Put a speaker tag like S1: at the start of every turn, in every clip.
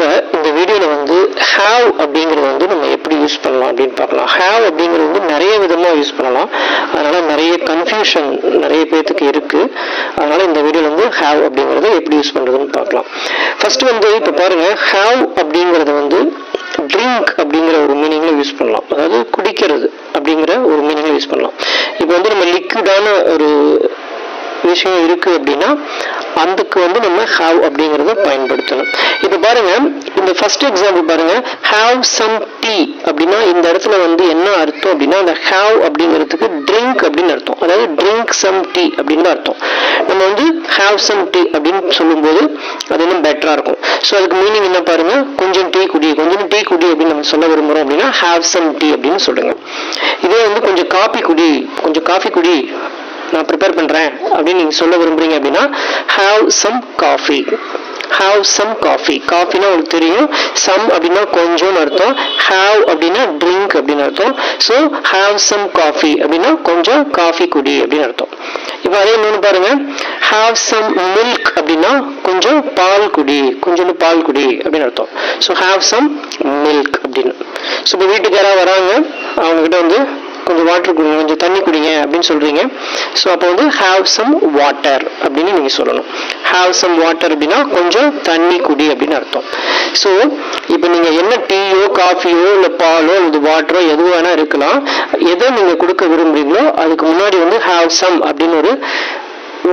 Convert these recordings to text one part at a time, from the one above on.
S1: இப்போ இந்த வீடியோவில் வந்து ஹேவ் அப்படிங்கிறது வந்து நம்ம எப்படி யூஸ் பண்ணலாம் அப்படின்னு பார்க்கலாம். ஹேவ் அப்படிங்கிறது வந்து நிறைய விதமாக யூஸ் பண்ணலாம். அதனால் நிறைய கன்ஃபியூஷன் நிறைய பேர்த்துக்கு இருக்குது அதனால் இந்த வீடியோவில் வந்து ஹேவ் அப்படிங்கிறத எப்படி யூஸ் பண்ணுறதுன்னு பார்க்கலாம். ஃபர்ஸ்ட் வந்து இப்போ பாருங்கள் ஹேவ் அப்படிங்கிறது வந்து ட்ரிங்க் அப்படிங்கிற ஒரு மீனிங்கில் யூஸ் பண்ணலாம். அதாவது குடிக்கிறது அப்படிங்கிற ஒரு மீனிங்கில் யூஸ் பண்ணலாம். இப்போ வந்து நம்ம லிக்விடான ஒரு விஷயம் இருக்குது அப்படின்னா அதுக்கு வந்து நம்ம ஹாவ் அப்படிங்கிறத பயன்படுத்தணும். இப்போ பாருங்க இந்த ஃபர்ஸ்ட் எக்ஸாம்பிள் பாருங்க. ஹாவ் சம் டீ அப்படின்னா இந்த இடத்துல வந்து என்ன அர்த்தம் அப்படின்னா அந்த ஹாவ் அப்படிங்கிறதுக்கு ட்ரிங்க் அப்படின்னு அர்த்தம். அதாவது ட்ரிங்க் சம் டீ அப்படின்னு அர்த்தம். நம்ம வந்து ஹாவ் சம் டீ அப்படின்னு சொல்லும்போது அது இன்னும் பெட்டரா இருக்கும். ஸோ அதுக்கு மீனிங் என்ன பாருங்க? கொஞ்சம் டீ குடி கொஞ்சம் டீ குடி அப்படின்னு நம்ம சொல்ல விரும்புறோம் அப்படின்னா ஹாவ் சம் டீ அப்படின்னு சொல்லுங்க. இதே வந்து கொஞ்சம் காஃபி குடி கொஞ்சம் காஃபி குடி நான் ப்ரிப்பேர் பண்ணுறேன் அப்படின்னு நீங்கள் சொல்ல விரும்புறீங்க அப்படின்னா have some coffee have some coffee காஃபினா உங்களுக்கு தெரியும் சம் அப்படின்னா கொஞ்சம்னு அர்த்தம். ஹாவ் அப்படின்னா ட்ரிங்க் அப்படின்னு அர்த்தம். ஸோ ஹாவ் சம் காஃபி அப்படின்னா கொஞ்சம் காஃபி குடி அப்படின்னு அர்த்தம். இப்போ அதே இன்னொன்று பாருங்க. ஹாவ் சம் மில்க் அப்படின்னா கொஞ்சம் பால் குடி கொஞ்சோண்டு பால் குடி அப்படின்னு அர்த்தம். ஸோ ஹாவ் சம் மில்க் அப்படின்னு. ஸோ இப்போ வீட்டுக்கு யாராவது வராங்க. அவங்ககிட்ட வந்து கொஞ்சம் வாட்டர் குடிங்க கொஞ்சம் தண்ணி குடிங்க அப்படின்னு சொல்கிறீங்க ஸோ அப்போ வந்து ஹாவ் சம் வாட்டர் அப்படின்னு நீங்கள் சொல்லணும். ஹாவ் சம் வாட்டர் அப்படின்னா கொஞ்சம் தண்ணி குடி அப்படின்னு அர்த்தம். ஸோ இப்போ நீங்கள் என்ன டீயோ காஃபியோ இல்லை பாலோ அல்லது வாட்டரோ எது வேணால் இருக்கலாம் எதை நீங்கள் கொடுக்க விரும்புகிறீங்களோ அதுக்கு முன்னாடி வந்து ஹாவ் சம் அப்படின்னு ஒரு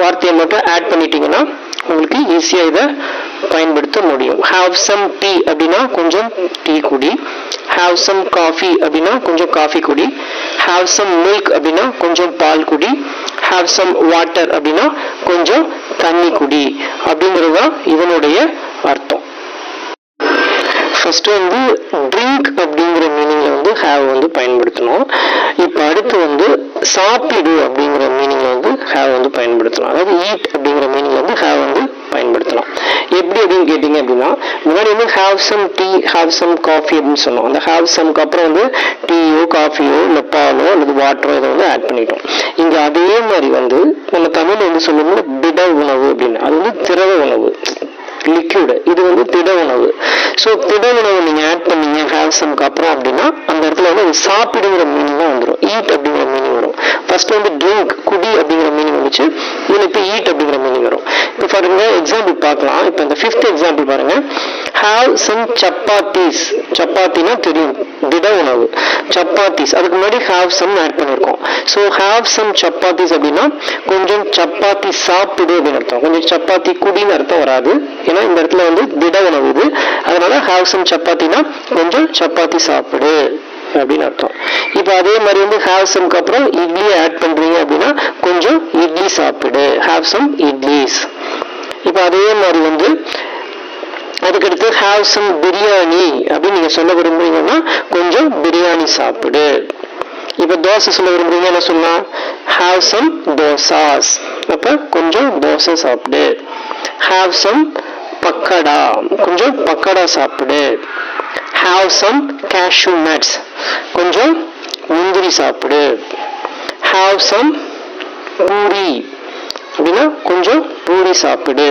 S1: வார்த்தையை மட்டும் ஆட் பண்ணிட்டீங்கன்னா உங்களுக்கு ஈஸியாக இதை பயன்படுத்த முடியும். ஹாவ் சம் டீ அப்படின்னா கொஞ்சம் டீ குடி. ஹாவ் சம் காஃபி அப்படின்னா கொஞ்சம் காஃபி குடி. ஹாவ் சம் மில்க் அப்படின்னா கொஞ்சம் பால் குடி. ஹாவ் சம் வாட்டர் அப்படின்னா கொஞ்சம் தண்ணி குடி. அப்படிங்கிறது தான் இதனுடைய அர்த்தம். ஃபர்ஸ்ட் வந்து ட்ரிங்க் அப்படிங்கிற மீனிங்ல வந்து ஹேவ் வந்து பயன்படுத்தணும். இப்போ அடுத்து வந்து சாப்பிடு அப்படிங்கிற மீனிங்ல வந்து ஹேவ் வந்து பயன்படுத்தணும். அதாவது ஈட் அப்படிங்கிற மீனிங்ல வந்து ஹேவ் வந்து பயன்படுத்தலாம். எப்படி அப்படின்னு கேட்டிங்க அப்படின்னா முன்னாடி வந்து have some tea have some coffee அப்படின்னு சொன்னோம். அந்த ஹாவ் சம்க்கு அப்புறம் வந்து டீயோ காஃபியோ இல்லை பாலோ அல்லது வாட்டரோ இதை வந்து ஆட் பண்ணிட்டோம். இங்க அதே மாதிரி வந்து நம்ம தமிழ் வந்து சொல்லணும்னா திட உணவு அப்படின்னு. அது வந்து திரவ உணவு. லிக்யூடு இது வந்து திட உணவு. ஸோ திட உணவு நீங்கள் ஆட் பண்ணீங்க ஹேவ்சம்க்கு அப்புறம் அப்படின்னா அந்த இடத்துல வந்து அது சாப்பிடுங்கிற மீனிங் தான் வந்துடும் ஈட் அப்படிங்கிற மீனிங் வரும். ஃபர்ஸ்ட் வந்து ட்ரிங்க் குடி அப்படிங்கிற மீனிங் வந்துச்சு. இதில் இப்போ ஈட் அப்படிங்கிற மீனிங் வரும். இப்போ ஃபார் எக்ஸாம்பிள் பார்க்கலாம். இப்போ இந்த ஃபிஃப்த் எக்ஸாம்பிள் பாருங்க. ஹாவ் சம் சப்பாத்திஸ் சப்பாத்தினா தெரியும். திட உணவு. சப்பாத்திஸ் அதுக்கு முன்னாடி ஹாவ் சம் ஆட் பண்ணியிருக்கோம் ஸோ ஹாவ் சம் சப்பாத்திஸ் அப்படின்னா கொஞ்சம் சப்பாத்தி சாப்பிடு அப்படின்னு அர்த்தம். கொஞ்சம் சப்பாத்தி குடின்னு அர்த்தம் வராது. ஏன்னா இந்த இடத்துல வந்து திட உணவு இது. அதனால ஹாவ் சம் சப்பாத்தினா கொஞ்சம் சப்பாத்தி சாப்பிடு அப்படின்னு அர்த்தம். இப்போ அதே மாதிரி வந்து ஹாவ் சம்க்கு அப்புறம் இட்லி ஆட் பண்றீங்க அப்படின்னா கொஞ்சம் இட்லி சாப்பிடு. Have some idlis. இப்போ அதே மாதிரி வந்து அதுக்கடுத்து ஹாவ் சம் பிரியாணி அப்படின்னு நீங்கள் சொல்ல விரும்புறீங்கன்னா கொஞ்சம் பிரியாணி சாப்பிடு. இப்போ தோசை சொல்ல விரும்புறீங்க என்ன சொன்னால் ஹாவ் சம் தோசாஸ் அப்போ கொஞ்சம் தோசை சாப்பிடு. ஹாவ் சம் பக்கடா கொஞ்சம் பக்கடா சாப்பிடு. ஹாவ் சம் கேஷ்யூ நட்ஸ் கொஞ்சம் முந்திரி சாப்பிடு. Have some puri. சாப்பிடு.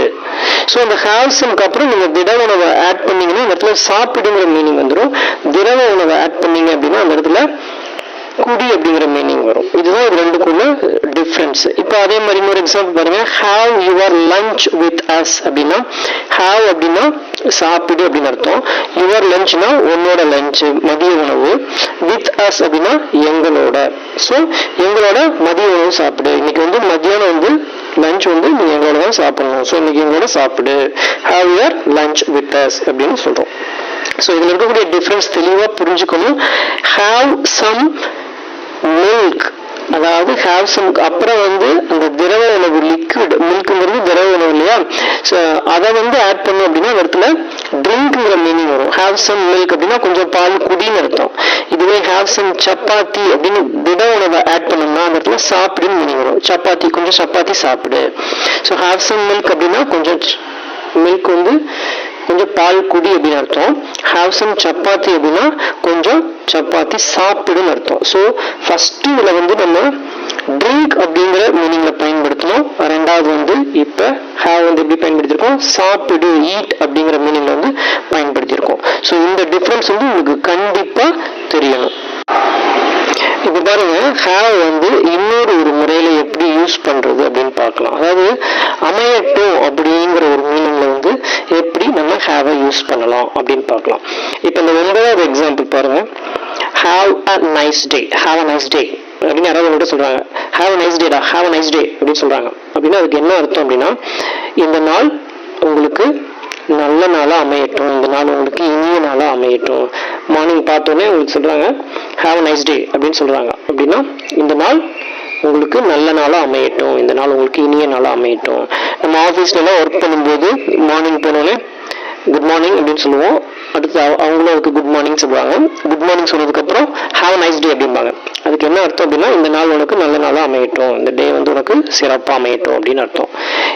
S1: ஸோ அந்த ஹாவ்ஸுக்கு அப்புறம் நீங்கள் திட உணவை ஆட் பண்ணீங்கன்னா அந்த இடத்துல சாப்பிடுங்கிற மீனிங் வந்துடும் திரவ உணவை ஆட் பண்ணீங்க அப்படின்னா அந்த இடத்துல குடி அப்படிங்கிற மீனிங் வரும். இதுதான் இது ரெண்டுக்குள்ள டிஃப்ரென்ஸ் இப்போ அதே மாதிரி ஒரு எக்ஸாம்பிள் பாருங்க. Have your lunch with us அப்படின்னா ஹாவ் அப்படின்னா சாப்பிடு அப்படின்னு அர்த்தம். யுவர் லஞ்ச்னா உன்னோட லஞ்ச் மதிய உணவு. வித் அஸ் அப்படின்னா எங்களோட. ஸோ எங்களோட மதிய உணவு சாப்பிடு. இன்னைக்கு வந்து மதியானம் வந்து லஞ்ச் வந்து நீ எங்களோட தான் சாப்பிடணும். ஸோ இன்னைக்கு எங்களோட சாப்பிடு. Have your lunch with us அப்படின்னு சொல்கிறோம் ஸோ இதில் இருக்கக்கூடிய டிஃப்ரென்ஸ் தெளிவாக புரிஞ்சுக்கணும். ஹாவ் சம் மில்க் அதாவது ஹாவ் சம் அப்புறம் வந்து அந்த திரவ உணவு லிக்விட் மில்க்ங்கிறது திரவ உணவு இல்லையா? ஸோ அதை வந்து ஆட் பண்ணோம் அப்படின்னா அந்த இடத்துல ட்ரிங்க்ங்கிற மீனிங் வரும். ஹாவ் சம் மில்க் அப்படின்னா கொஞ்சம் பால் குடின்னு அர்த்தம். இதுவே ஹாவ் சம் சப்பாத்தி அப்படின்னு திட உணவை ஆட் பண்ணோம்னா அந்த இடத்துல சாப்பிடுன்னு மீனிங் வரும். சப்பாத்தி கொஞ்சம் சப்பாத்தி சாப்பிடு. ஸோ ஹாவ் சம் மில்க் அப்படின்னா கொஞ்சம் மில்க் வந்து கொஞ்சம் பால் குடி அப்படின்னு அர்த்தம். ஹாவ் சம் சப்பாத்தி அப்படின்னா கொஞ்சம் சப்பாத்தி சாப்பிடுன்னு அர்த்தம். ஸோ ஃபர்ஸ்ட் இதில் வந்து நம்ம ட்ரிங்க் அப்படிங்கிற மீனிங்ல பயன்படுத்தணும். ரெண்டாவது வந்து இப்ப ஹேவ் வந்து எப்படி பயன்படுத்தியிருக்கோம் சாப்பிடு ஈட் அப்படிங்கிற மீனிங்ல வந்து பயன்படுத்தியிருக்கோம் ஸோ இந்த டிஃப்ரென்ஸ் வந்து உங்களுக்கு கண்டிப்பாக தெரியணும். இப்போ பாருங்க ஹேவ் வந்து இன்னொரு ஒரு முறையில எப்படி யூஸ் பண்றது அப்படின்னு பார்க்கலாம். அதாவது அமையட்டும் அப்படிங்கிற ஒரு மீனிங்ல வந்து ஹாவை யூஸ் பண்ணலாம் அப்படின்னு பார்க்கலாம். இப்போ இந்த ஒன்பதாவது எக்ஸாம்பிள் பாருங்க. Have a nice day have a nice day அப்படின்னு யாராவது உங்கள்கிட்ட சொல்றாங்க. ஹாவ் அ நைஸ் டேடா ஹாவ் அ நைஸ் டே அப்படின்னு சொல்றாங்க. அப்படின்னா அதுக்கு என்ன அர்த்தம் அப்படின்னா இந்த நாள் உங்களுக்கு நல்ல நாளாக அமையட்டும். இந்த நாள் உங்களுக்கு இனிய நாளாக அமையட்டும். மார்னிங் பார்த்தோன்னே உங்களுக்கு சொல்கிறாங்க ஹாவ் நைஸ் டே அப்படின்னு சொல்கிறாங்க அப்படின்னா இந்த நாள் உங்களுக்கு நல்ல நாளாக அமையட்டும். இந்த நாள் உங்களுக்கு இனிய நாளாக அமையட்டும். நம்ம ஆஃபீஸ்லலாம் ஒர்க் பண்ணும்போது மார்னிங் போனோடனே குட் மார்னிங் அப்படின்னு சொல்லுவோம். அடுத்து அவ- அவங்களும் அதுக்கு குட் மார்னிங் சொல்லுவாங்க. குட் மார்னிங் சொன்னதுக்கப்புறம் ஹாவ் நைஸ் டே அப்படிம்பாங்க. அதுக்கு என்ன அர்த்தம் அப்படின்னா இந்த நாள் உனக்கு நல்ல நாளாக அமையட்டும். இந்த டே வந்து உனக்கு சிறப்பாக அமையட்டும் அப்படின்னு அர்த்தம்.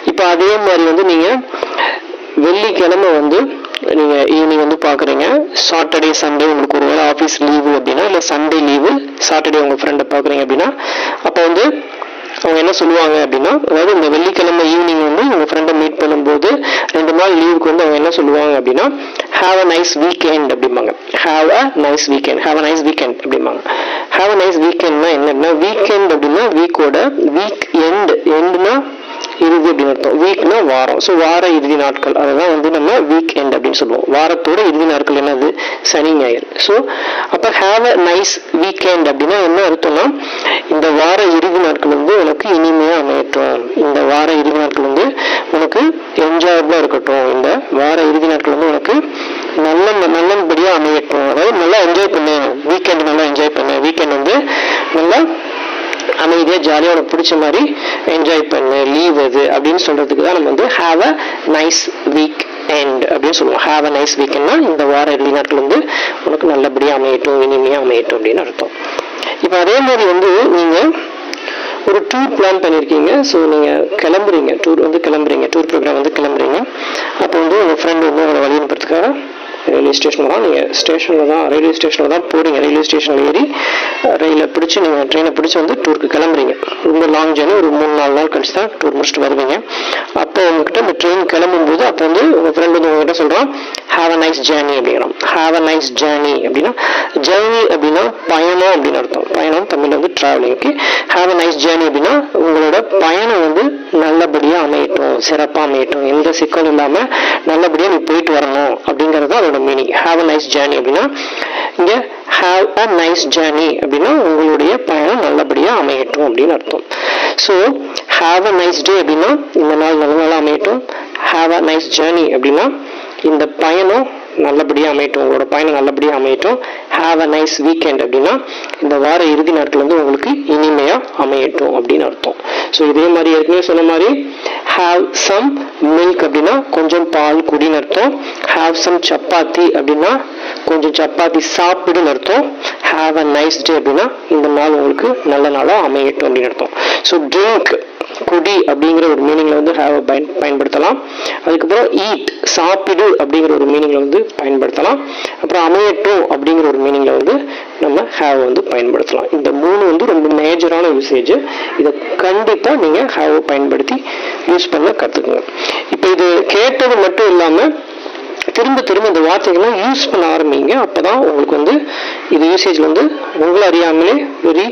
S1: இப்போ அதே மாதிரி வந்து நீங்கள் வெள்ளிக்கிழமை வந்து நீங்கள் ஈவினிங் வந்து பார்க்குறீங்க சாட்டர்டே சண்டே உங்களுக்கு ஒரு வேளை ஆஃபீஸ் லீவு அப்படின்னா இல்லை சண்டே லீவு சாட்டர்டே உங்கள் ஃப்ரெண்டை பார்க்குறீங்க அப்படின்னா அப்போ வந்து அவங்க என்ன சொல்லுவாங்க அப்படின்னா அதாவது இந்த வெள்ளிக்கிழமை ஈவினிங் வந்து உங்க ஃப்ரெண்டை மீட் பண்ணும்போது ரெண்டு நாள் லீவுக்கு வந்து அவங்க என்ன சொல்லுவாங்க அப்படின்னா ஹாவ் அ நைஸ் வீக்கெண்ட் அப்படிம்பாங்க. Have a nice weekend have a nice weekend அப்படிம்பாங்க. ஹாவ் அ நைஸ் வீக்கெண்ட்னா என்னன்னா வீக்கெண்ட் அப்படின்னா வீக்கோட வீக் எண்ட் எண்ட்னா அப்படின்னு அர்த்தம் வீக்னா வாரம். ஸோ வார இறுதி நாட்கள். அதுதான் வந்து நம்ம வீக் எண்ட் அப்படின்னு சொல்லுவோம். வாரத்தோட இறுதி நாட்கள் என்னது? சனி ஞாயிறு. ஸோ அப்போ ஹாவ் அ நைஸ் வீக்கெண்ட் அப்படின்னா என்ன அர்த்தம்னா இந்த வார இறுதி நாட்கள் வந்து உனக்கு இனிமையாக அமையட்டும். இந்த வார இறுதி நாட்கள் வந்து உனக்கு என்ஜாயபிளாக இருக்கட்டும். இந்த வார இறுதி நாட்கள் வந்து உனக்கு நல்ல நல்லபடியாக அமையட்டும். அதாவது நல்லா என்ஜாய் பண்ணு. வீக்கெண்ட் நல்லா என்ஜாய் பண்ணு. வீக்கெண்ட் வந்து நல்லா அமைதியாக ஜாலியாக உனக்கு பிடிச்ச மாதிரி பண்ணு அப்படின்னு சொல்றதுக்கு தான் நம்ம வந்து have a nice weekend அப்படின்னு சொல்லுவோம். ஹாவ் அ நைஸ் வீக்கெண்ட்னா இந்த வார இறுதி நாட்கள் வந்து உனக்கு நல்லபடியாக அமையட்டும் இனிமையாக அமையட்டும் அப்படின்னு அர்த்தம். இப்போ அதே மாதிரி வந்து நீங்கள் ஒரு டூர் பிளான் பண்ணியிருக்கீங்க ஸோ நீங்கள் கிளம்புறீங்க. டூர் வந்து கிளம்புறீங்க. டூர் ப்ரோக்ராம் வந்து கிளம்புறீங்க. அப்போ வந்து உங்கள் ஃப்ரெண்ட் வந்து உங்களை வழி அனுப்புறதுக்காக ரயில்வே ஸ்டேஷனில் தான் நீங்கள் ஸ்டேஷனில் தான் ரயில்வே ஸ்டேஷனில் தான் போகிறீங்க ரயில்வே ஸ்டேஷனில் ஏறி ரயிலில் பிடிச்சி நீங்கள் ட்ரெயினை பிடிச்சி வந்து டூருக்கு கிளம்புறீங்க. ரொம்ப லாங் ஜேர்னி ஒரு மூணு நாலு நாள் கழிச்சு தான் டூர் முடிச்சுட்டு வருவீங்க. அப்போ உங்ககிட்ட இந்த ட்ரெயின் கிளம்பும்போது அப்போ வந்து உங்கள் ஃப்ரெண்ட் வந்து உங்ககிட்ட சொல்கிறான் ஹாவ் அ நைஸ் ஜேர்னி அப்படிங்கிறோம் ஹாவ் அ நைஸ் ஜேர்னி அப்படின்னா ஜேர்னி அப்படின்னா பயணம் அப்படின்னு அர்த்தம். பயணம் தமிழ் வந்து டிராவலிங்க்கு ஹாவ் அ நைஸ் ஜேர்னி அப்படின்னா உங்களோட பயணம் வந்து நல்லபடியாக அமையட்டும் சிறப்பாக அமையட்டும். எந்த சிக்கலும் இல்லாமல் நல்லபடியாக நீ போயிட்டு வரணும் அப்படிங்கிறது தான் அதோட meaning have a nice journey அப்படின்னா இங்கே ஹாவ் அ நைஸ் ஜேர்னி அப்படின்னா உங்களுடைய பயணம் நல்லபடியாக அமையட்டும் அப்படின்னு அர்த்தம். So have a nice day அப்படின்னா இந்த நாள் நல்ல நாளாக அமையட்டும். ஹாவ் அ நைஸ் ஜேர்னி அப்படின்னா இந்த பயணம் நல்லபடியாக அமையட்டும். உங்களோட பயணம் நல்லபடியாக அமையட்டும். ஹாவ் அ நைஸ் வீக்கெண்ட் அப்படின்னா இந்த வார இறுதி நாட்கள் வந்து உங்களுக்கு இனிமையாக அமையட்டும் அப்படின்னு அர்த்தம். ஸோ இதே மாதிரி ஏற்கனவே சொன்ன மாதிரி ஹாவ் சம் மில்க் அப்படின்னா கொஞ்சம் பால் குடின்னு அர்த்தம். ஹாவ் சம் சப்பாத்தி அப்படின்னா கொஞ்சம் சப்பாத்தி சாப்பிடுன்னு அர்த்தம். ஹாவ் அ நைஸ் டே அப்படின்னா இந்த நாள் உங்களுக்கு நல்ல நாளாக அமையட்டும் அப்படின்னு அர்த்தம். ஸோ ட்ரிங்க் குடி அப்படிங்கிற ஒரு மீனிங்ல வந்து ஹாவ் பயன் பயன்படுத்தலாம். அதுக்கப்புறம் ஈட் சாப்பிடு அப்படிங்கிற ஒரு மீனிங்ல வந்து பயன்படுத்தலாம். அப்புறம் அமையட்டும் அப்படிங்கிற ஒரு மீனிங்ல வந்து நம்ம ஹாவ் வந்து பயன்படுத்தலாம். இந்த மூணு வந்து ரொம்ப மேஜரான யூசேஜ் இதை கண்டிப்பாக நீங்கள் ஹாவ் பயன்படுத்தி யூஸ் பண்ண கற்றுக்குங்க இப்போ இது கேட்டது மட்டும் இல்லாமல் திரும்ப திரும்ப இந்த வார்த்தைகள்லாம் யூஸ் பண்ண ஆரம்பிங்க. அப்போதான் உங்களுக்கு வந்து இது யூசேஜ் வந்து உங்களை அறியாமலே வெரி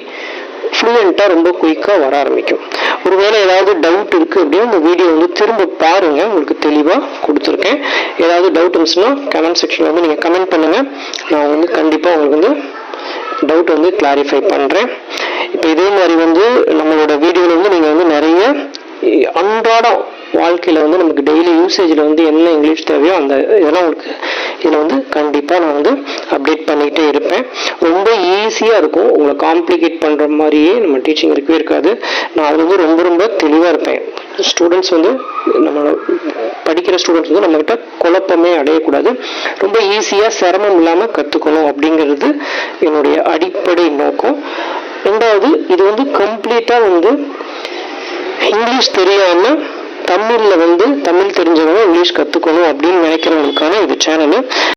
S1: ஃப்ளூயண்ட்டாக ரொம்ப குயிக்காக வர ஆரம்பிக்கும். ஒருவேளை ஏதாவது டவுட் இருக்குது அப்படின்னா இந்த வீடியோ வந்து திரும்ப பாருங்க. உங்களுக்கு தெளிவாக கொடுத்துருக்கேன். ஏதாவது டவுட் இருந்துச்சுன்னா கமெண்ட் செக்ஷனில் வந்து நீங்கள் கமெண்ட் பண்ணுங்கள் நான் வந்து கண்டிப்பாக உங்களுக்கு வந்து டவுட் வந்து கிளாரிஃபை பண்ணுறேன் இப்போ இதே மாதிரி வந்து நம்மளோட வீடியோவில் வந்து நீங்கள் வந்து நிறைய அன்றாடம் வாழ்க்கையில் வந்து நமக்கு டெய்லி யூசேஜில் வந்து என்ன இங்கிலீஷ் தேவையோ அந்த இதெல்லாம் உங்களுக்கு இதில் வந்து கண்டிப்பாக நான் வந்து அப்டேட் பண்ணிகிட்டே இருப்பேன். ரொம்ப ஈஸியாக இருக்கும். உங்களை காம்ப்ளிகேட் பண்ணுற மாதிரியே நம்ம டீச்சிங் இருக்கவே இருக்காது. நான் அது வந்து ரொம்ப ரொம்ப தெளிவாக இருப்பேன். ஸ்டூடெண்ட்ஸ் வந்து நம்ம படிக்கிற ஸ்டூடெண்ட்ஸ் வந்து நம்மக்கிட்ட குழப்பமே அடையக்கூடாது. ரொம்ப ஈஸியாக சிரமம் இல்லாமல் கற்றுக்கணும் அப்படிங்கிறது என்னுடைய அடிப்படை நோக்கம். ரெண்டாவது இது வந்து கம்ப்ளீட்டாக வந்து இங்கிலீஷ் தெரியாமல் தமிழ்ல வந்து தமிழ் தெரிஞ்சவங்க இங்கிலீஷ் கத்துக்கணும் அப்படின்னு நினைக்கிறவங்களுக்கான இது சேனல்